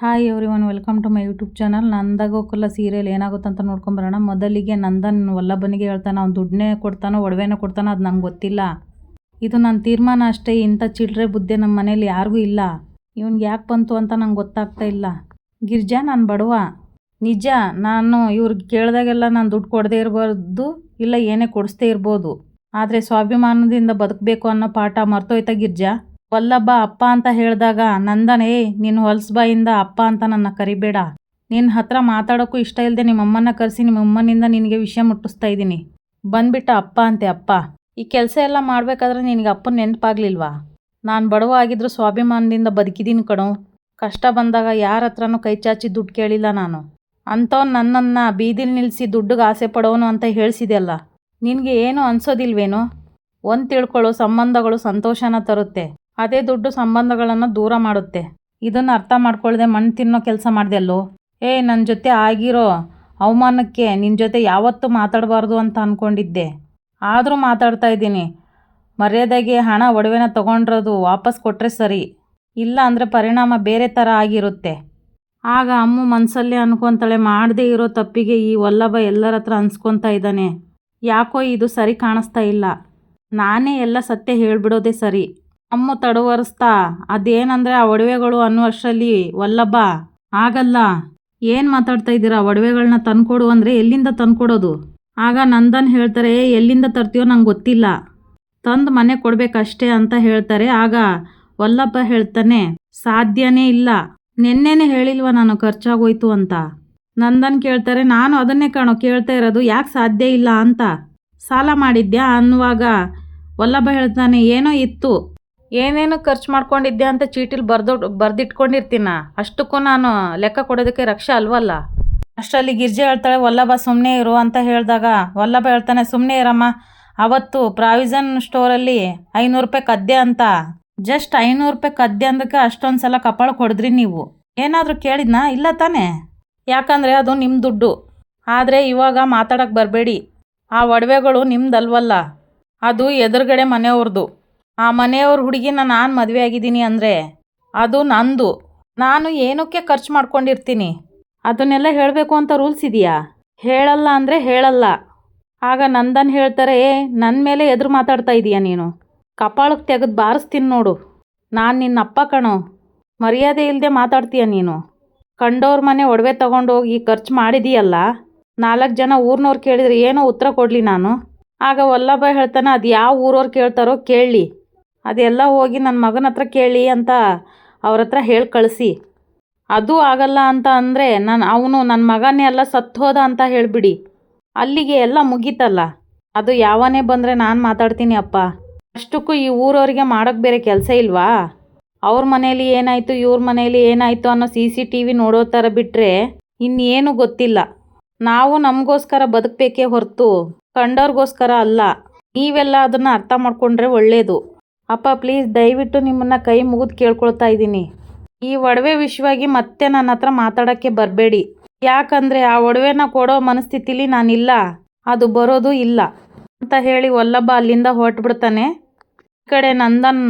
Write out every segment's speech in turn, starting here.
Hi everyone welcome to my YouTube channel ನಂದಾಗೋಕಲ್ಲ serial ಏನಾಗುತ್ತೆ ಅಂತ ನೋಡ್ಕೊಂಬರೋಣ ಮೊದಲಿಗೆ ನಂದನ್ ವಲ್ಲಭನಿಗೆ ಹೇಳ್ತಾನೆ, ಅವ್ನು ದುಡ್ಡನ್ನೇ ಕೊಡ್ತಾನೋ, ಒಡವೆನೋ ಕೊಡ್ತಾನೋ ಅದು ನಂಗೆ ಗೊತ್ತಿಲ್ಲ. ಇದು ನನ್ನ ತೀರ್ಮಾನ ಅಷ್ಟೇ, ಇಂಥ ಚಿಲ್ಲರೆ ಬುದ್ಧಿ ನಮ್ಮ ಮನೇಲಿ ಯಾರಿಗೂ ಇಲ್ಲ. ಇವ್ನಿಗೆ ಯಾಕೆ ಬಂತು ಅಂತ ನಂಗೆ ಗೊತ್ತಾಗ್ತಾ ಇಲ್ಲ. ಗಿರ್ಜಾ, ನಾನು ಬಡವ. ನಿಜ, ನಾನು ಇವ್ರಿಗೆ ಕೇಳಿದಾಗೆಲ್ಲ ನಾನು ದುಡ್ಡು ಕೊಡದೇ ಇರಬಾರ್ದು, ಇಲ್ಲ ಏನೇ ಕೊಡಿಸ್ದೇ ಇರ್ಬೋದು. ಆದರೆ ಸ್ವಾಭಿಮಾನದಿಂದ ಬದುಕಬೇಕು ಅನ್ನೋ ಪಾಠ ಮರ್ತೋಯ್ತಾ ಗಿರ್ಜಾ? ವಲ್ಲಭ ಅಪ್ಪ ಅಂತ ಹೇಳಿದಾಗ, ನಂದನ್ ಏಯ್ ನಿನ್ನ ಹೊಲ್ಸ್ಬಾಯಿಂದ ಅಪ್ಪ ಅಂತ ನನ್ನ ಕರಿಬೇಡ. ನಿನ್ನ ಹತ್ರ ಮಾತಾಡೋಕ್ಕೂ ಇಷ್ಟ ಇಲ್ಲದೆ ನಿಮ್ಮ ಅಮ್ಮನ ಕರೆಸಿ ನಿಮ್ಮಮ್ಮನಿಂದ ನಿನಗೆ ವಿಷಯ ಮುಟ್ಟಿಸ್ತಾ ಇದ್ದೀನಿ. ಬಂದ್ಬಿಟ್ಟ ಅಪ್ಪ ಅಂತೆ ಅಪ್ಪ. ಈ ಕೆಲಸ ಎಲ್ಲ ಮಾಡಬೇಕಾದ್ರೆ ನಿನಗೆ ಅಪ್ಪನ ನೆನಪಾಗ್ಲಿಲ್ವಾ? ನಾನು ಬಡವ ಆಗಿದ್ರು ಸ್ವಾಭಿಮಾನದಿಂದ ಬದುಕಿದ್ದೀನಿ ಕಣೋ. ಕಷ್ಟ ಬಂದಾಗ ಯಾರ ಹತ್ರನೂ ಕೈ ಚಾಚಿ ದುಡ್ಡು ಕೇಳಿಲ್ಲ ನಾನು. ಅಂಥವ್ನು ನನ್ನನ್ನು ಬೀದಿಲಿ ನಿಲ್ಲಿಸಿ ದುಡ್ಡಿಗೆ ಆಸೆ ಪಡೋನು ಅಂತ ಹೇಳ್ಸಿದೆಯಲ್ಲ. ನಿನಗೆ ಏನು ಅನ್ಸೋದಿಲ್ವೇನೋ? ಒಂದು ತಿಳ್ಕೊಳ್ಳೋ ಸಂಬಂಧಗಳು ಸಂತೋಷನ ತರುತ್ತೆ. ಅದೇ ದುಡ್ಡು ಸಂಬಂಧಗಳನ್ನು ದೂರ ಮಾಡುತ್ತೆ. ಇದನ್ನು ಅರ್ಥ ಮಾಡ್ಕೊಳ್ಳದೆ ಮಣ್ಣು ತಿನ್ನೋ ಕೆಲಸ ಮಾಡ್ದೆಲ್ಲೋ? ಏ ನನ್ನ ಜೊತೆ ಆಗಿರೋ ಅವಮಾನಕ್ಕೆ ನಿನ್ನ ಜೊತೆ ಯಾವತ್ತೂ ಮಾತಾಡಬಾರ್ದು ಅಂತ ಅಂದ್ಕೊಂಡಿದ್ದೆ ಆದರೂ ಮಾತಾಡ್ತಾ ಇದ್ದೀನಿ. ಮರ್ಯಾದೆಗೆ ಹಣ ಒಡವೆನ ತಗೊಂಡಿರೋದು ವಾಪಸ್ ಕೊಟ್ಟರೆ ಸರಿ. ಇಲ್ಲ ಅಂದರೆ ಪರಿಣಾಮ ಬೇರೆ ಥರ ಆಗಿರುತ್ತೆ. ಆಗ ಅಮ್ಮು ಮನಸ್ಸಲ್ಲೇ ಅನ್ಕೊತಾಳೆ ಮಾಡದೇ ಇರೋ ತಪ್ಪಿಗೆ ಈ ವಲ್ಲಭ ಎಲ್ಲರ ಹತ್ರ ಅನ್ಸ್ಕೊತಾ ಇದ್ದಾನೆ. ಯಾಕೋ ಇದು ಸರಿ ಕಾಣಿಸ್ತಾ ಇಲ್ಲ. ನಾನೇ ಎಲ್ಲ ಸತ್ಯ ಹೇಳಿಬಿಡೋದೇ ಸರಿ. ಅಮ್ಮ ತಡವರಿಸ್ತಾ ಅದೇನಂದ್ರೆ ಆ ಒಡವೆಗಳು ಅನ್ನುವಷ್ಟರಲ್ಲಿ ವಲ್ಲಭ ಆಗಲ್ಲ. ಏನು ಮಾತಾಡ್ತಾ ಇದ್ದೀರಾ? ಒಡವೆಗಳನ್ನ ತಂದ್ಕೊಡು ಅಂದರೆ ಎಲ್ಲಿಂದ ತಂದ್ಕೊಡೋದು? ಆಗ ನಂದನ್ ಹೇಳ್ತಾರೆ "ಏ, ಎಲ್ಲಿಂದ ತರ್ತೀಯೋ ನಂಗೆ ಗೊತ್ತಿಲ್ಲ. ತಂದು ಮನೆ ಕೊಡ್ಬೇಕಷ್ಟೇ ಅಂತ ಹೇಳ್ತಾರೆ. ಆಗ ವಲ್ಲಪ್ಪ ಹೇಳ್ತಾನೆ ಸಾಧ್ಯನೇ ಇಲ್ಲ. ನಿನ್ನೆನೆ ಹೇಳಿಲ್ವ ನಾನು ಖರ್ಚಾಗೋಯ್ತು ಅಂತ? ನಂದನ್ ಕೇಳ್ತಾರೆ ನಾನು ಅದನ್ನೇ ಕಾಣೋ ಕೇಳ್ತಾ ಇರೋದು ಯಾಕೆ ಸಾಧ್ಯ ಇಲ್ಲ ಅಂತ? ಸಾಲ ಮಾಡಿದ್ಯಾ? ಅನ್ನುವಾಗ ವಲ್ಲಭ ಹೇಳ್ತಾನೆ ಏನೋ ಇತ್ತು. ಏನೇನು ಖರ್ಚು ಮಾಡ್ಕೊಂಡಿದ್ದೆ ಅಂತ ಚೀಟಿಲಿ ಬರ್ದು ಬರ್ದಿಟ್ಕೊಂಡಿರ್ತೀನ? ಅಷ್ಟಕ್ಕೂ ನಾನು ಲೆಕ್ಕ ಕೊಡೋದಕ್ಕೆ ರಕ್ಷೆ ಅಲ್ವಲ್ಲ? ಅಷ್ಟರಲ್ಲಿ ಗಿರ್ಜೆ ಹೇಳ್ತಾಳೆ, ವಲ್ಲಭ ಸುಮ್ಮನೆ ಇರು ಅಂತ ಹೇಳಿದಾಗ, ವಲ್ಲಭ ಹೇಳ್ತಾನೆ ಸುಮ್ಮನೆ ಇರಮ್ಮ. ಅವತ್ತು ಪ್ರಾವಿಷನ್ ಸ್ಟೋರಲ್ಲಿ ಐನೂರು ರೂಪಾಯಿ ಕದ್ದೆ ಅಂತ. ಜಸ್ಟ್ ಐನೂರು ರೂಪಾಯಿ ಕದ್ದೆ ಅಂದಕ್ಕೆ ಅಷ್ಟೊಂದು ಸಲ ಕಪಾಳ ಕೊಡಿದ್ರಿ ನೀವು. ಏನಾದರೂ ಕೇಳಿದ್ನಾ? ಇಲ್ಲ ತಾನೇ. ಯಾಕಂದರೆ ಅದು ನಿಮ್ಮ ದುಡ್ಡು. ಆದರೆ ಇವಾಗ ಮಾತಾಡೋಕೆ ಬರಬೇಡಿ. ಆ ಒಡವೆಗಳು ನಿಮ್ದಲ್ವಲ್ಲ? ಅದು ಎದುರುಗಡೆ ಮನೆಯವ್ರದ್ದು ಆ ಮನೆಯವ್ರ ಹುಡುಗಿನ ನಾನು ಮದುವೆ ಆಗಿದ್ದೀನಿ ಅಂದರೆ ಅದು ನಂದು. ನಾನು ಏನಕ್ಕೆ ಖರ್ಚು ಮಾಡ್ಕೊಂಡಿರ್ತೀನಿ? ಅದನ್ನೆಲ್ಲ ಹೇಳಬೇಕು ಅಂತ ರೂಲ್ಸ್ ಇದೆಯಾ? ಹೇಳಲ್ಲ ಅಂದರೆ ಹೇಳಲ್ಲ. ಆಗ ನಂದನ್ ಹೇಳ್ತಾರೆ, ಏ ನನ್ನ ಮೇಲೆ ಎದುರು ಮಾತಾಡ್ತಾ ಇದೀಯ ನೀನು? ಕಪಾಳಕ್ಕೆ ತೆಗೆದು ಬಾರಿಸ್ತೀನಿ ನೋಡು. ನಾನು ನಿನ್ನ ಅಪ್ಪ ಕಣೋ. ಮರ್ಯಾದೆ ಇಲ್ಲದೆ ಮಾತಾಡ್ತೀಯ ನೀನು? ಕಂಡವ್ರ ಮನೆ ಒಡವೆ ತಗೊಂಡೋಗಿ ಖರ್ಚು ಮಾಡಿದೀಯಲ್ಲ? ನಾಲ್ಕು ಜನ ಊರಿನವ್ರು ಕೇಳಿದ್ರೆ ಏನೋ ಉತ್ತರ ಕೊಡಲಿ ನಾನು? ಆಗ ವಲ್ಲಭ ಹೇಳ್ತಾನೆ, ಅದು ಯಾವ ಊರವ್ರು ಕೇಳ್ತಾರೋ ಕೇಳಲಿ. ಅದೆಲ್ಲ ಹೋಗಿ ನನ್ನ ಮಗನ ಹತ್ರ ಕೇಳಿ ಅಂತ ಅವ್ರ ಹತ್ರ ಹೇಳಿ ಕಳಿಸಿ. ಅದು ಆಗಲ್ಲ ಅಂತ ಅಂದರೆ ನಾನು ಅವನು ನನ್ನ ಮಗನೇ ಎಲ್ಲ ಸತ್ತು ಹೋದ ಅಂತ ಹೇಳಿಬಿಡಿ. ಅಲ್ಲಿಗೆ ಎಲ್ಲ ಮುಗೀತಲ್ಲ. ಅದು ಯಾವನೇ ಬಂದರೆ ನಾನು ಮಾತಾಡ್ತೀನಿ ಅಪ್ಪ. ಅಷ್ಟಕ್ಕೂ ಈ ಊರವ್ರಿಗೆ ಮಾಡೋಕ್ಕೆ ಬೇರೆ ಕೆಲಸ ಇಲ್ವಾ? ಅವ್ರ ಮನೇಲಿ ಏನಾಯಿತು, ಇವ್ರ ಮನೇಲಿ ಏನಾಯಿತು ಅನ್ನೋ ಸಿ ಸಿ ಟಿ ವಿ ನೋಡೋ ಥರ ಬಿಟ್ಟರೆ ಇನ್ನೇನು ಗೊತ್ತಿಲ್ಲ. ನಾವು ನಮಗೋಸ್ಕರ ಬದುಕಬೇಕೇ ಹೊರತು ಕಂಡವ್ರಿಗೋಸ್ಕರ ಅಲ್ಲ. ನೀವೆಲ್ಲ ಅದನ್ನು ಅರ್ಥ ಮಾಡಿಕೊಂಡ್ರೆ ಒಳ್ಳೆಯದು ಅಪ್ಪ ಪ್ಲೀಸ್ ದಯವಿಟ್ಟು ನಿಮ್ಮನ್ನ ಕೈ ಮುಗಿದು ಕೇಳ್ಕೊಳ್ತಾ ಇದ್ದೀನಿ. ಈ ಒಡವೆ ವಿಷಯವಾಗಿ ಮತ್ತೆ ನನ್ನ ಹತ್ರ ಮಾತಾಡೋಕ್ಕೆ ಬರಬೇಡಿ. ಯಾಕಂದರೆ ಆ ಒಡವೆನ ಕೊಡೋ ಮನಸ್ಥಿತಿಲಿ ನಾನಿಲ್ಲ. ಅದು ಬರೋದು ಇಲ್ಲ ಅಂತ ಹೇಳಿ ವಲ್ಲಭ ಅಲ್ಲಿಂದ ಹೊರಟ್ಬಿಡ್ತಾನೆ. ಈ ಕಡೆ ನಂದನ್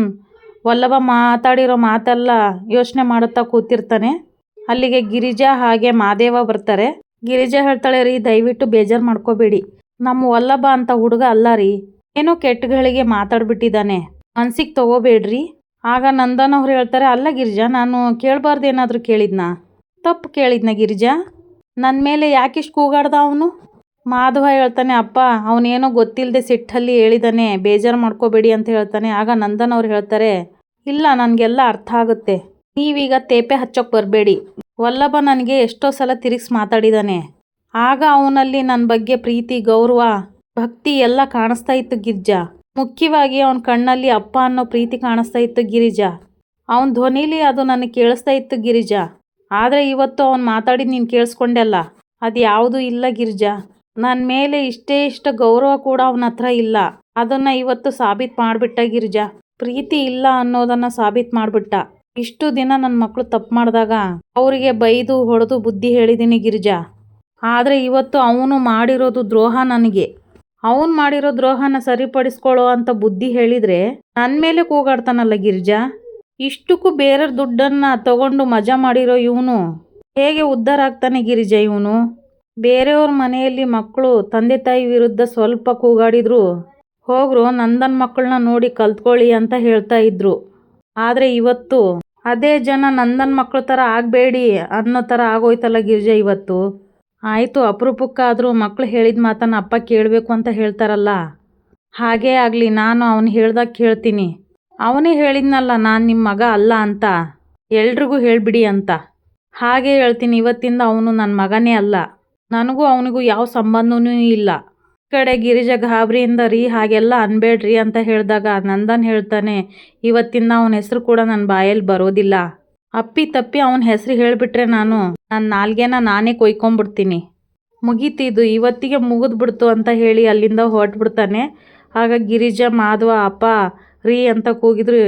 ವಲ್ಲಭ ಮಾತಾಡಿರೋ ಮಾತೆಲ್ಲ ಯೋಚನೆ ಮಾಡುತ್ತಾ ಕೂತಿರ್ತಾನೆ. ಅಲ್ಲಿಗೆ ಗಿರಿಜಾ ಹಾಗೆ ಮಾದೇವ ಬರ್ತಾರೆ. ಗಿರಿಜಾ ಹೇಳ್ತಾಳೆ, ರೀ, ದಯವಿಟ್ಟು ಬೇಜಾರು ಮಾಡ್ಕೋಬೇಡಿ. ನಮ್ಮ ವಲ್ಲಭ ಅಂತ ಹುಡುಗ ಅಲ್ಲ ರೀ. ಏನೋ ಕೆಟ್ಟಗಳಿಗೆ ಮಾತಾಡ್ಬಿಟ್ಟಿದ್ದಾನೆ. ಮನ್ಸಿಗೆ ತಗೋಬೇಡ್ರಿ. ಆಗ ನಂದನ್ ಅವ್ರು ಹೇಳ್ತಾರೆ, ಅಲ್ಲ ಗಿರಿಜಾ, ನಾನು ಕೇಳಬಾರ್ದು ಏನಾದರೂ ಕೇಳಿದ್ನಾ? ತಪ್ಪು ಕೇಳಿದ್ನ ಗಿರಿಜಾ. ನನ್ನ ಮೇಲೆ ಯಾಕಿಷ್ಟು ಕೂಗಾಡ್ದ ಅವನು? ಮಾಧವ ಹೇಳ್ತಾನೆ, ಅಪ್ಪ, ಅವನೇನೋ ಗೊತ್ತಿಲ್ಲದೆ ಸಿಟ್ಟಲ್ಲಿ ಹೇಳಿದಾನೆ, ಬೇಜಾರು ಮಾಡ್ಕೋಬೇಡಿ ಅಂತ ಹೇಳ್ತಾನೆ. ಆಗ ನಂದನ್ ಅವ್ರು ಹೇಳ್ತಾರೆ, ಇಲ್ಲ, ನನಗೆಲ್ಲ ಅರ್ಥ ಆಗುತ್ತೆ. ನೀವೀಗ ತೇಪೆ ಹಚ್ಚೋಕೆ ಬರಬೇಡಿ. ವಲ್ಲಭ ನನಗೆ ಎಷ್ಟೋ ಸಲ ತಿರುಗಿಸಿ ಮಾತಾಡಿದಾನೆ. ಆಗ ಅವನಲ್ಲಿ ನನ್ನ ಬಗ್ಗೆ ಪ್ರೀತಿ, ಗೌರವ, ಭಕ್ತಿ ಎಲ್ಲ ಕಾಣಿಸ್ತಾ ಇತ್ತು ಗಿರ್ಜಾ. ಮುಖ್ಯವಾಗಿ ಅವನ ಕಣ್ಣಲ್ಲಿ ಅಪ್ಪ ಅನ್ನೋ ಪ್ರೀತಿ ಕಾಣಿಸ್ತಾ ಇತ್ತು ಗಿರಿಜಾ. ಅವನ ಧ್ವನಿಲಿ ಅದು ನನಗೆ ಕೇಳಿಸ್ತಾ ಇತ್ತು ಗಿರಿಜಾ. ಆದರೆ ಇವತ್ತು ಅವನು ಮಾತಾಡಿ ನೀನು ಕೇಳಿಸ್ಕೊಂಡೆಲ್ಲ ಅದು ಯಾವುದೂ ಇಲ್ಲ ಗಿರಿಜಾ. ನನ್ನ ಮೇಲೆ ಇಷ್ಟೇ ಇಷ್ಟ ಗೌರವ ಕೂಡ ಅವನ ಹತ್ರ ಇಲ್ಲ. ಅದನ್ನು ಇವತ್ತು ಸಾಬೀತು ಮಾಡಿಬಿಟ್ಟ ಗಿರಿಜಾ. ಪ್ರೀತಿ ಇಲ್ಲ ಅನ್ನೋದನ್ನು ಸಾಬೀತು ಮಾಡಿಬಿಟ್ಟ. ಇಷ್ಟು ದಿನ ನನ್ನ ಮಕ್ಕಳು ತಪ್ಪು ಮಾಡಿದಾಗ ಅವರಿಗೆ ಬೈದು ಹೊಡೆದು ಬುದ್ಧಿ ಹೇಳಿದ್ದೀನಿ ಗಿರಿಜಾ. ಆದರೆ ಇವತ್ತು ಅವನು ಮಾಡಿರೋದು ದ್ರೋಹ ನನಗೆ. ಅವನು ಮಾಡಿರೋ ದ್ರೋಹನ ಸರಿಪಡಿಸ್ಕೊಳ್ಳೋ ಅಂತ ಬುದ್ಧಿ ಹೇಳಿದರೆ ನನ್ನ ಮೇಲೆ ಕೂಗಾಡ್ತಾನಲ್ಲ ಗಿರ್ಜಾ? ಇಷ್ಟಕ್ಕೂ ಬೇರೆಯವ್ರ ದುಡ್ಡನ್ನು ತಗೊಂಡು ಮಜಾ ಮಾಡಿರೋ ಇವನು ಹೇಗೆ ಉದ್ಧಾರ ಆಗ್ತಾನೆ ಗಿರಿಜಾ ಇವನು? ಬೇರೆಯವ್ರ ಮನೆಯಲ್ಲಿ ಮಕ್ಕಳು ತಂದೆ ತಾಯಿ ವಿರುದ್ಧ ಸ್ವಲ್ಪ ಕೂಗಾಡಿದ್ರು ಹೋಗ್ರು, ನಂದನ್ ಮಕ್ಕಳನ್ನ ನೋಡಿ ಕಲ್ತ್ಕೊಳ್ಳಿ ಅಂತ ಹೇಳ್ತಾ ಇದ್ರು. ಆದರೆ ಇವತ್ತು ಅದೇ ಜನ ನಂದನ್ ಮಕ್ಕಳ ಥರ ಆಗಬೇಡಿ ಅನ್ನೋ ಥರ ಆಗೋಯ್ತಲ್ಲ ಗಿರಿಜಾ ಇವತ್ತು? ಆಯಿತು, ಅಪರೂಪಕ್ಕಾದರೂ ಮಕ್ಕಳು ಹೇಳಿದ ಮಾತನ್ನು ಅಪ್ಪ ಕೇಳಬೇಕು ಅಂತ ಹೇಳ್ತಾರಲ್ಲ. ಹಾಗೇ ಆಗಲಿ, ನಾನು ಅವನು ಹೇಳ್ದಾಗ ಕೇಳ್ತೀನಿ. ಅವನೇ ಹೇಳಿದ್ನಲ್ಲ, ನಾನು ನಿಮ್ಮ ಮಗ ಅಲ್ಲ ಅಂತ. ಎಲ್ರಿಗೂ ಹೇಳಿಬಿಡಿ ಅಂತ. ಹಾಗೆ ಹೇಳ್ತೀನಿ, ಇವತ್ತಿಂದ ಅವನು ನನ್ನ ಮಗನೇ ಅಲ್ಲ. ನನಗೂ ಅವನಿಗೂ ಯಾವ ಸಂಬಂಧವೂ ಇಲ್ಲ. ಕಡೆ ಗಿರಿಜ ಗಾಬರಿಯಿಂದ ರೀ, ಹಾಗೆಲ್ಲ ಅನ್ಬೇಡ್ರಿ ಅಂತ ಹೇಳಿದಾಗ ನಂದನ್ ಹೇಳ್ತಾನೆ, ಇವತ್ತಿಂದ ಅವನ ಹೆಸರು ಕೂಡ ನನ್ನ ಬಾಯಲ್ಲಿ ಬರೋದಿಲ್ಲ. ಅಪ್ಪಿ ತಪ್ಪಿ ಅವನ ಹೆಸರು ಹೇಳಿಬಿಟ್ರೆ ನಾನು ನನ್ನ ನಾಲ್ಗೆನ ನಾನೇ ಕೊಯ್ಕೊಂಬಿಡ್ತೀನಿ. ಮುಗೀತಿದ್ದು ಇವತ್ತಿಗೆ ಮುಗಿದ್ಬಿಡ್ತು ಅಂತ ಹೇಳಿ ಅಲ್ಲಿಂದ ಹೊರಟ್ಬಿಡ್ತಾನೆ. ಆಗ ಗಿರಿಜ, ಮಾಧವ, ಅಪ್ಪ, ರೀ ಅಂತ ಕೂಗಿದ್ರು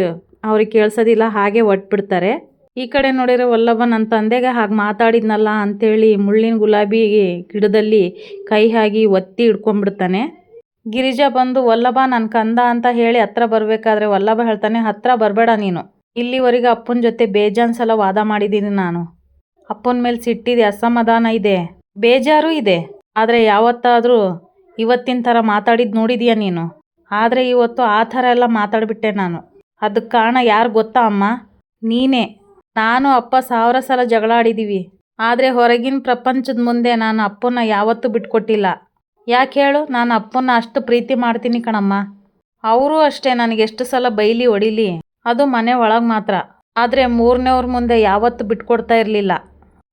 ಅವ್ರಿಗೆ ಕೇಳಿಸೋದಿಲ್ಲ, ಹಾಗೆ ಒಟ್ಬಿಡ್ತಾರೆ ಈ ಕಡೆ ನೋಡಿದ್ರೆ ವಲ್ಲಭ ನನ್ನ ತಂದೆಗೆ ಹಾಗೆ ಮಾತಾಡಿದ್ನಲ್ಲ ಅಂಥೇಳಿ ಮುಳ್ಳಿನ ಗುಲಾಬಿ ಗಿಡದಲ್ಲಿ ಕೈ ಹಾಗಿ ಒತ್ತಿ ಹಿಡ್ಕೊಂಡ್ಬಿಡ್ತಾನೆ ಗಿರಿಜಾ ಬಂದು, ವಲ್ಲಭ ನನ್ನ ಕಂದ ಅಂತ ಹೇಳಿ ಹತ್ರ ಬರಬೇಕಾದ್ರೆ ವಲ್ಲಭ ಹೇಳ್ತಾನೆ, ಹತ್ರ ಬರಬೇಡ ನೀನು. ಇಲ್ಲಿವರೆಗೆ ಅಪ್ಪನ ಜೊತೆ ಬೇಜಾನ್ ಸಲ ವಾದ ಮಾಡಿದ್ದೀನಿ ನಾನು. ಅಪ್ಪನ ಮೇಲೆ ಸಿಟ್ಟಿದೆ ಅಸಮಾಧಾನ ಇದೆ. ಬೇಜಾರು ಇದೆ. ಆದರೆ ಯಾವತ್ತಾದರೂ ಇವತ್ತಿನ ಥರ ಮಾತಾಡಿದ್ದು ನೋಡಿದೀಯ ನೀನು? ಆದರೆ ಇವತ್ತು ಆ ಥರ ಎಲ್ಲ ಮಾತಾಡಿಬಿಟ್ಟೆ ನಾನು. ಅದಕ್ಕೆ ಕಾರಣ ಯಾರು ಗೊತ್ತಾ ಅಮ್ಮ? ನೀನೇ. ನಾನು ಅಪ್ಪ ಸಾವಿರ ಸಲ ಜಗಳ ಆಡಿದ್ದೀವಿ ಆದರೆ ಹೊರಗಿನ ಪ್ರಪಂಚದ ಮುಂದೆ ನಾನು ಅಪ್ಪನ ಯಾವತ್ತೂ ಬಿಟ್ಕೊಟ್ಟಿಲ್ಲ. ಯಾಕೆ ಹೇಳು? ನಾನು ಅಪ್ಪನ ಅಷ್ಟು ಪ್ರೀತಿ ಮಾಡ್ತೀನಿ ಕಣಮ್ಮ. ಅವರು ಅಷ್ಟೇ ನನಗೆ ಎಷ್ಟು ಸಲ ಬೈಲಿ ಹೊಡಿಲಿ. ಅದು ಮನೆ ಒಳಗೆ ಮಾತ್ರ. ಆದರೆ ಮೂರನೇವ್ರ ಮುಂದೆ ಯಾವತ್ತೂ ಬಿಟ್ಕೊಡ್ತಾ ಇರಲಿಲ್ಲ.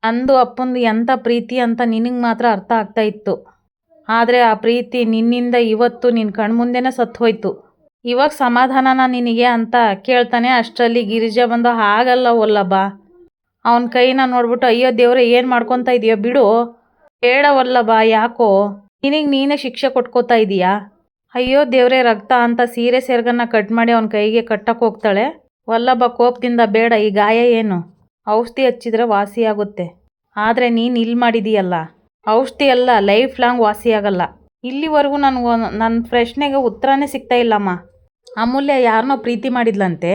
ಅಂದು ಅಪ್ಪಂದು ಎಂಥ ಪ್ರೀತಿ ಅಂತ ನಿನಗೆ ಮಾತ್ರ ಅರ್ಥ ಆಗ್ತಾ ಇತ್ತು. ಆದರೆ ಆ ಪ್ರೀತಿ ನಿನ್ನಿಂದ ಇವತ್ತು ನಿನ್ನ ಕಣ್ಮುಂದೆನೇ ಸತ್ತು ಹೋಯ್ತು. ಇವಾಗ ಸಮಾಧಾನನ ನಿನಗೆ ಅಂತ ಕೇಳ್ತಾನೆ ಅಷ್ಟರಲ್ಲಿ ಗಿರಿಜಾ ಬಂದು, ಹಾಗಲ್ಲ ಒಲ್ಲಬ್ಬ ಅವನ ಕೈನ ನೋಡ್ಬಿಟ್ಟು, ಅಯ್ಯೋ ದೇವ್ರೆ, ಏನು ಮಾಡ್ಕೊತಾ ಇದೀಯ, ಬಿಡು. ಬೇಡ ಒಲ್ಲಬ್ಬ ಯಾಕೋ? ನಿನಗೆ ನೀನೇ ಶಿಕ್ಷೆ ಕೊಟ್ಕೋತಾ ಇದೀಯಾ? ಅಯ್ಯೋ ದೇವ್ರೆ, ರಕ್ತ ಅಂತ ಸೀರೆ ಸೆರಗನ್ನ ಕಟ್ ಮಾಡಿ ಅವನ ಕೈಗೆ ಕಟ್ಟಕ್ಕೆ ಹೋಗ್ತಾಳೆ. ವಲ್ಲಭ ಕೋಪದಿಂದ, ಬೇಡ, ಈ ಗಾಯ ಏನು? ಔಷಧಿ ಹಚ್ಚಿದ್ರೆ ವಾಸಿಯಾಗುತ್ತೆ ಆದರೆ ನೀನು ಇಲ್ಲಿ ಮಾಡಿದೀಯಲ್ಲ? ಔಷಧಿ ಅಲ್ಲ, ಲೈಫ್ ಲಾಂಗ್ ವಾಸಿಯಾಗಲ್ಲ ಇಲ್ಲಿವರೆಗೂ ನನಗೆ ನನ್ನ ಪ್ರಶ್ನೆಗೆ ಉತ್ತರನೇ ಸಿಗ್ತಾ ಇಲ್ಲಮ್ಮ. ಅಮೂಲ್ಯ ಯಾರನ್ನೋ ಪ್ರೀತಿ ಮಾಡಿದ್ಲಂತೆ.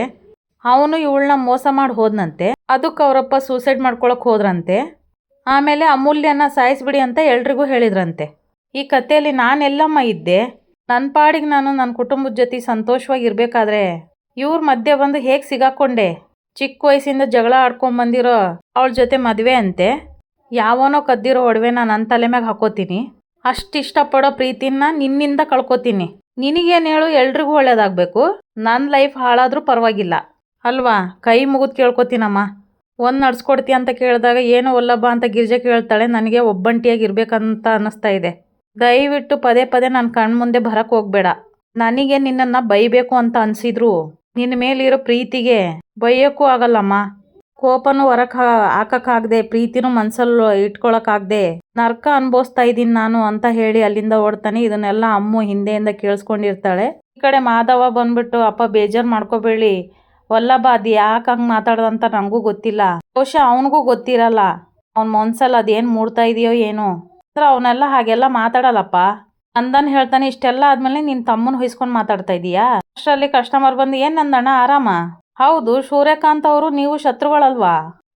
ಅವನು ಇವಳನ್ನ ಮೋಸ ಮಾಡಿ ಹೋದ್ನಂತೆ. ಅದಕ್ಕೆ ಅವರಪ್ಪ ಸೂಸೈಡ್ ಮಾಡ್ಕೊಳಕ್ಕೆ ಹೋದ್ರಂತೆ. ಆಮೇಲೆ ಅಮೂಲ್ಯನ ಸಾಯಿಸ್ಬಿಡಿ ಅಂತ ಎಲ್ರಿಗೂ ಹೇಳಿದ್ರಂತೆ. ಈ ಕಥೆಯಲ್ಲಿ ನಾನೆಲ್ಲಮ್ಮ ಇದ್ದೆ. ನನ್ನ ಪಾಡಿಗೆ ನಾನು ನನ್ನ ಕುಟುಂಬದ ಜೊತೆ ಸಂತೋಷವಾಗಿ ಇರಬೇಕಾದ್ರೆ ಇವ್ರ ಮಧ್ಯೆ ಬಂದು ಹೇಗೆ ಸಿಗಾಕೊಂಡೆ? ಚಿಕ್ಕ ವಯಸ್ಸಿಂದ ಜಗಳ ಆಡ್ಕೊಂಡ್ ಬಂದಿರೋ ಅವಳ ಜೊತೆ ಮದುವೆ ಅಂತೆ? ಯಾವನೋ ಕದ್ದಿರೋ ಒಡವೆನ ನನ್ನ ತಲೆ ಮ್ಯಾಗ ಹಾಕೋತೀನಿ. ಅಷ್ಟು ಇಷ್ಟಪಡೋ ಪ್ರೀತಿನ ನಿನ್ನಿಂದ ಕಳ್ಕೊತೀನಿ. ನಿನಗೇನು ಹೇಳು, ಎಲ್ರಿಗೂ ಒಳ್ಳೇದಾಗಬೇಕು. ನನ್ನ ಲೈಫ್ ಹಾಳಾದರೂ ಪರವಾಗಿಲ್ಲ. ಅಲ್ವಾ? ಕೈ ಮುಗಿದು ಕೇಳ್ಕೊತೀನಮ್ಮ. ಒಂದು ನಡ್ಸ್ಕೊಡ್ತೀಯ ಅಂತ ಕೇಳಿದಾಗ, ಏನು ಒಲ್ಲಬ್ಬ ಅಂತ ಗಿರ್ಜೆ ಕೇಳ್ತಾಳೆ. ನನಗೆ ಒಬ್ಬಂಟಿಯಾಗಿ ಇರಬೇಕಂತ ಅನ್ನಿಸ್ತಾ ಇದೆ. ದಯವಿಟ್ಟು ಪದೇ ಪದೇ ನನ್ನ ಕಣ್ಣು ಮುಂದೆ ಬರಕ್ಕೆ ಹೋಗ್ಬೇಡ. ನನಗೆ ನಿನ್ನನ್ನು ಬೈಬೇಕು ಅಂತ ಅನಿಸಿದ್ರು. ನಿನ್ನ ಮೇಲಿರೋ ಪ್ರೀತಿಗೆ ಬೈಯೋಕ್ಕೂ ಆಗಲ್ಲಮ್ಮ. ಕೋಪನೂ ಹೊರಕ್ಕೆ ಹಾಕಕ್ಕಾಗದೆ, ಪ್ರೀತಿನೂ ಮನಸಲ್ಲೂ ಇಟ್ಕೊಳಕ್ಕಾಗದೆ. ನರ್ಕ ಅನುಭವಿಸ್ತಾ ಇದ್ದೀನಿ ನಾನು ಅಂತ ಹೇಳಿ ಅಲ್ಲಿಂದ ಓಡ್ತಾನೆ. ಇದನ್ನೆಲ್ಲ ಅಮ್ಮು ಹಿಂದೆಯಿಂದ ಕೇಳಿಸ್ಕೊಂಡಿರ್ತಾಳೆ. ಈ ಕಡೆ ಮಾಧವ ಬಂದ್ಬಿಟ್ಟು, ಅಪ್ಪ, ಬೇಜಾರು ಮಾಡ್ಕೋಬೇಡಿ. ವಲ್ಲಭ, ಅದು ಯಾಕೆ ಹಂಗೆ ಮಾತಾಡ್ದಂತ ನನಗೂ ಗೊತ್ತಿಲ್ಲ. ಬಹುಶಃ ಅವನಿಗೂ ಗೊತ್ತಿರಲ್ಲ. ಅವ್ನ ಮನ್ಸಲ್ಲಿ ಅದೇನು ಮೂಡ್ತಾ ಇದೆಯೋ ಏನೋ. ಅಂದ್ರೆ ಅವನೆಲ್ಲ ಹಾಗೆಲ್ಲ ಮಾತಾಡಲ್ಲಪ್ಪ. ನಂದನ್ ಹೇಳ್ತಾನೆ, ಇಷ್ಟೆಲ್ಲ ಆದ್ಮೇಲೆ ನಿನ್ ತಮ್ಮನ ಹೊಯ್ಸ್ಕೊಂಡು ಮಾತಾಡ್ತಾ ಇದೀಯಾ? ಅಷ್ಟರಲ್ಲಿ ಕಸ್ಟಮರ್ ಬಂದು, ಏನ್ ನಂದಣ್ಣ, ಆರಾಮ? ಹೌದು, ಸೂರ್ಯಕಾಂತ್ ಅವರು ನೀವು ಶತ್ರುಗಳಲ್ವಾ?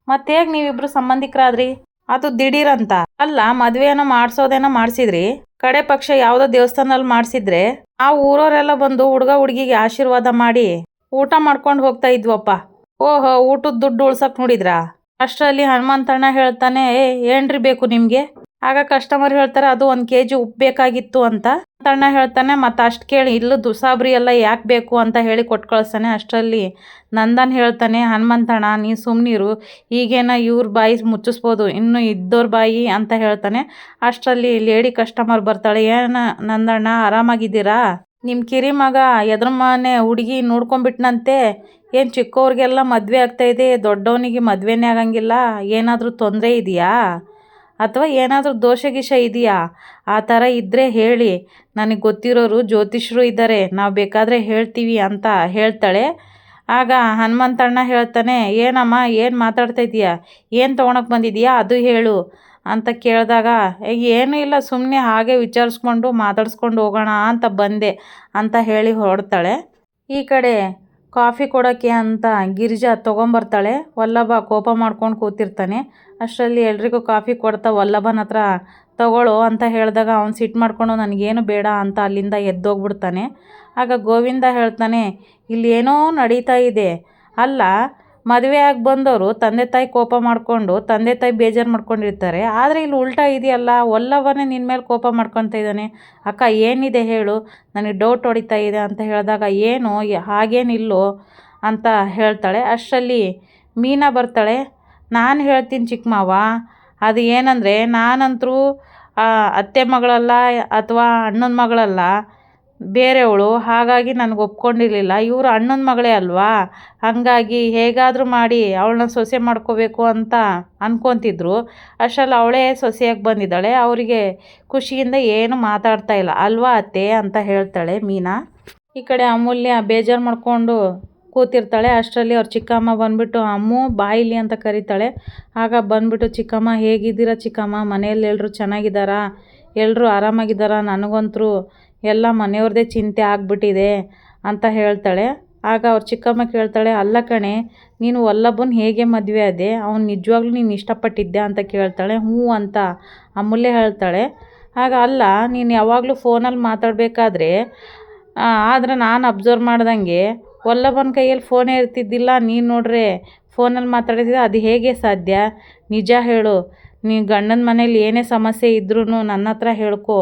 ಮತ್ತೆ ಹೇಗೆ ನೀವಿಬ್ರು ಸಂಬಂಧಿಕರಾದ್ರಿ? ಅದು ದಿಢೀರಂತ ಅಲ್ಲ, ಮದ್ವೆಯನ್ನ ಮಾಡ್ಸೋದೇನೋ ಮಾಡ್ಸಿದ್ರಿ? ಕಡೆ ಪಕ್ಷ ಯಾವ್ದೋ ದೇವಸ್ಥಾನದಲ್ಲಿ ಮಾಡ್ಸಿದ್ರೆ, ಆ ಊರವರೆಲ್ಲ ಬಂದು ಹುಡುಗ ಹುಡುಗಿಗೆ ಆಶೀರ್ವಾದ ಮಾಡಿ ಊಟ ಮಾಡ್ಕೊಂಡು ಹೋಗ್ತಾ ಇದ್ವಪ್ಪ. ಓಹೋ, ಊಟದ ದುಡ್ಡು ಉಳ್ಸಕ್ ನೋಡಿದ್ರಾ? ಅಷ್ಟರಲ್ಲಿ ಹನುಮಂತಣ್ಣ ಹೇಳ್ತಾನೆ, ಏ, ಏನ್ರಿ ಬೇಕು ನಿಮಗೆ? ಆಗ ಕಸ್ಟಮರ್ ಹೇಳ್ತಾರೆ, ಅದು ಒಂದು ಕೆ ಜಿ ಉಪ್ಪು ಬೇಕಾಗಿತ್ತು ಅಂತ. ಅಣ್ಣ ಹೇಳ್ತಾನೆ, ಮತ್ತು ಅಷ್ಟು ಕೇಳಿ, ಇಲ್ಲೂ ದುಸಾಬ್ರಿ ಎಲ್ಲ ಯಾಕೆ ಬೇಕು ಅಂತ ಹೇಳಿ ಕೊಟ್ಟು ಕಳಿಸ್ತಾನೆ ಅಷ್ಟರಲ್ಲಿ. ನಂದನ್ ಹೇಳ್ತಾನೆ, ಹನುಮಂತಣ್ಣ, ನೀ ಸುಮ್ಮನಿರು ಈಗೇನ ಇವ್ರ ಬಾಯಿ ಮುಚ್ಚಿಸ್ಬೋದು, ಇನ್ನು ಇದ್ದೋರ್ ಬಾಯಿ ಅಂತ ಹೇಳ್ತಾನೆ. ಅಷ್ಟರಲ್ಲಿ ಲೇಡಿ ಕಸ್ಟಮರ್ ಬರ್ತಾಳೆ, ಏನ ನಂದಣ್ಣ, ಆರಾಮಾಗಿದ್ದೀರಾ? ನಿಮ್ಮ ಕಿರಿ ಮಗ ಎದ್ರ ಮನೆ ಹುಡುಗಿ ನೋಡ್ಕೊಂಬಿಟ್ನಂತೆ ಏನು ಚಿಕ್ಕವ್ರಿಗೆಲ್ಲ ಮದುವೆ ಇದೆ ದೊಡ್ಡವನಿಗೆ ಮದುವೆನೇ ಆಗಂಗಿಲ್ಲ, ಏನಾದರೂ ತೊಂದರೆ ಇದೆಯಾ? ಅಥವಾ ಏನಾದರೂ ದೋಷ ಗೀಷ ಇದೆಯಾ? ಆ ಥರ ಇದ್ದರೆ ಹೇಳಿ. ನನಗೆ ಗೊತ್ತಿರೋರು ಜ್ಯೋತಿಷರು ಇದ್ದಾರೆ ನಾವು ಬೇಕಾದರೆ ಹೇಳ್ತೀವಿ ಅಂತ ಹೇಳ್ತಾಳೆ. ಆಗ ಹನುಮಂತಣ್ಣ ಹೇಳ್ತಾನೆ, ಏನಮ್ಮ, ಏನು ಮಾತಾಡ್ತಾ ಇದೀಯಾ ಏನು ತೊಗೊಳಕ್ಕೆ ಬಂದಿದೀಯಾ ಅದು ಹೇಳು. ಅಂತ ಕೇಳಿದಾಗ ಏನೂ ಇಲ್ಲ ಸುಮ್ಮನೆ ಹಾಗೆ ವಿಚಾರಿಸ್ಕೊಂಡು ಮಾತಾಡಿಸ್ಕೊಂಡು ಹೋಗೋಣ ಅಂತ ಬಂದೆ, ಅಂತ ಹೇಳಿ ಹೊರಡ್ತಾಳೆ. ಈ ಕಡೆ ಕಾಫಿ ಕೊಡೋಕ್ಕೆ ಅಂತ ಗಿರಿಜಾ ತೊಗೊಂಬರ್ತಾಳೆ. ವಲ್ಲಭ ಕೋಪ ಮಾಡ್ಕೊಂಡು ಕೂತಿರ್ತಾನೆ. ಅಷ್ಟರಲ್ಲಿ ಎಲ್ರಿಗೂ ಕಾಫಿ ಕೊಡ್ತಾ ವಲ್ಲಭನ ಹತ್ರ ತಗೊಳ್ಳೋ ಅಂತ ಹೇಳಿದಾಗ ಅವ್ನು ಸಿಟ್ಟು ಮಾಡ್ಕೊಂಡು ನನಗೇನು ಬೇಡ ಅಂತ ಅಲ್ಲಿಂದ ಎದ್ದೋಗ್ಬಿಡ್ತಾನೆ. ಆಗ ಗೋವಿಂದ ಹೇಳ್ತಾನೆ, ಇಲ್ಲಿ ಏನೋ ನಡೀತಾ ಇದೆ. ಅಲ್ಲ ಮದುವೆ ಆಗಿ ಬಂದವರು ತಂದೆ ತಾಯಿ ಕೋಪ ಮಾಡಿಕೊಂಡು, ತಂದೆ ತಾಯಿ ಬೇಜಾರು ಮಾಡ್ಕೊಂಡಿರ್ತಾರೆ. ಆದರೆ ಇಲ್ಲಿ ಉಲ್ಟಾ ಇದೆಯಲ್ಲ, ಒಲ್ಲವನೇ ನಿನ್ನ ಮೇಲೆ ಕೋಪ ಮಾಡ್ಕೊತಾ ಇದ್ದಾನೆ. ಅಕ್ಕ, ಏನಿದೆ ಹೇಳು, ನನಗೆ ಡೌಟ್ ಹೊಡಿತಾ ಇದೆ ಅಂತ ಹೇಳಿದಾಗ, ಏನು ಹಾಗೇನಿಲ್ಲೋ ಅಂತ ಹೇಳ್ತಾಳೆ. ಅಷ್ಟರಲ್ಲಿ ಮೀನಾ ಬರ್ತಾಳೆ. ನಾನು ಹೇಳ್ತೀನಿ ಚಿಕ್ಕ ಅದು ಏನಂದರೆ ನಾನಂತೂ ಅತ್ತೆ ಮಗಳಲ್ಲ ಅಥವಾ ಅಣ್ಣನ ಮಗಳಲ್ಲ ಬೇರೆಯವಳು, ಹಾಗಾಗಿ ನನಗೆ ಒಪ್ಕೊಂಡಿರಲಿಲ್ಲ. ಇವರು ಅಣ್ಣನ ಮಗಳೇ ಅಲ್ವಾ? ಹಾಗಾಗಿ ಹೇಗಾದರೂ ಮಾಡಿ ಅವಳನ್ನ ಸೊಸೆ ಮಾಡ್ಕೋಬೇಕು ಅಂತ ಅಂದ್ಕೊತಿದ್ರು ಅಷ್ಟರಲ್ಲಿ ಅವಳೇ ಸೊಸೆಯಾಗಿ ಬಂದಿದ್ದಾಳೆ. ಅವರಿಗೆ ಖುಷಿಯಿಂದ ಏನು ಮಾತಾಡ್ತಾ ಇಲ್ಲ. ಅಲ್ವಾ ಅತ್ತೆ ಅಂತ ಹೇಳ್ತಾಳೆ ಮೀನಾ. ಈ ಕಡೆ ಅಮೂಲ್ಯ ಬೇಜಾರು ಮಾಡಿಕೊಂಡು ಕೂತಿರ್ತಾಳೆ. ಅಷ್ಟರಲ್ಲಿ ಅವ್ರ ಚಿಕ್ಕಮ್ಮ ಬಂದ್ಬಿಟ್ಟು, ಅಮ್ಮು ಬಾಯಿಲಿ ಅಂತ ಕರೀತಾಳೆ. ಆಗ ಬಂದ್ಬಿಟ್ಟು, ಚಿಕ್ಕಮ್ಮ, ಹೇಗಿದ್ದೀರಾ ಚಿಕ್ಕಮ್ಮ? ಮನೆಯಲ್ಲಿ ಎಲ್ಲರೂ ಚೆನ್ನಾಗಿದ್ದಾರಾ? ಎಲ್ಲರೂ ಆರಾಮಾಗಿದ್ದಾರಾ? ನನಗಂತೂ ಎಲ್ಲ ಮನೆಯವ್ರದ್ದೇ ಚಿಂತೆ ಆಗಿಬಿಟ್ಟಿದೆ ಅಂತ ಹೇಳ್ತಾಳೆ. ಆಗ ಅವ್ರ ಚಿಕ್ಕಮ್ಮ ಕೇಳ್ತಾಳೆ, ಅಲ್ಲ ಕಣೆ, ನೀನು ವಲ್ಲಭನ್ ಹೇಗೆ ಮದುವೆ ಆದೆ? ಅವ್ನು ನಿಜವಾಗ್ಲೂ ನೀನು ಇಷ್ಟಪಟ್ಟಿದ್ದೆ ಅಂತ ಕೇಳ್ತಾಳೆ. ಹ್ಞೂ ಅಂತ ಅಮೂಲ್ಯ ಹೇಳ್ತಾಳೆ. ಆಗ ಅಲ್ಲ, ನೀನು ಯಾವಾಗಲೂ ಫೋನಲ್ಲಿ ಮಾತಾಡಬೇಕಾದ್ರೆ ಆದರೆ ನಾನು ಅಬ್ಸರ್ವ್ ಮಾಡ್ದಂಗೆ ವಲ್ಲಭನ ಕೈಯಲ್ಲಿ ಫೋನೇ ಇರ್ತಿದ್ದಿಲ್ಲ. ನೀನು ನೋಡ್ರೆ ಫೋನಲ್ಲಿ ಮಾತಾಡಿದ್ರೆ ಅದು ಹೇಗೆ ಸಾಧ್ಯ? ನಿಜ ಹೇಳು, ನೀನು ಗಂಡನ ಮನೇಲಿ ಏನೇ ಸಮಸ್ಯೆ ಇದ್ರೂ ನನ್ನ ಹತ್ರ ಹೇಳ್ಕೊ.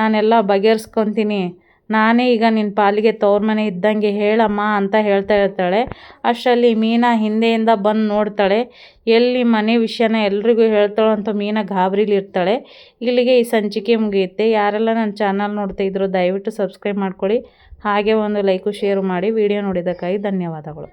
ನಾನೆಲ್ಲ ಬಗೆಹರಿಸ್ಕೊತೀನಿ. ನಾನೇ ಈಗ ನಿನ್ನ ಪಾಲಿಗೆ ತವ್ರ ಮನೆ ಇದ್ದಂಗೆ ಹೇಳಮ್ಮ ಅಂತ ಹೇಳ್ತಾ ಇರ್ತಾಳೆ. ಅಷ್ಟರಲ್ಲಿ ಮೀನಾ ಹಿಂದೆಯಿಂದ ಬಂದು ನೋಡ್ತಾಳೆ. ಎಲ್ಲಿ ಮನೆ ವಿಷಯನ ಎಲ್ರಿಗೂ ಹೇಳ್ತಾಳೋ ಅಂತ ಮೀನಾ ಗಾಬರಿಲಿರ್ತಾಳೆ ಇಲ್ಲಿಗೆ ಈ ಸಂಚಿಕೆ ಮುಗಿಯುತ್ತೆ. ಯಾರೆಲ್ಲ ನನ್ನ ಚಾನಲ್ ನೋಡ್ತಾ ಇದ್ರು ದಯವಿಟ್ಟು ಸಬ್ಸ್ಕ್ರೈಬ್ ಮಾಡ್ಕೊಳ್ಳಿ. ಹಾಗೆ ಒಂದು ಲೈಕು, ಶೇರು ಮಾಡಿ. ವಿಡಿಯೋ ನೋಡಿದ್ದಕ್ಕಾಗಿ ಧನ್ಯವಾದಗಳು.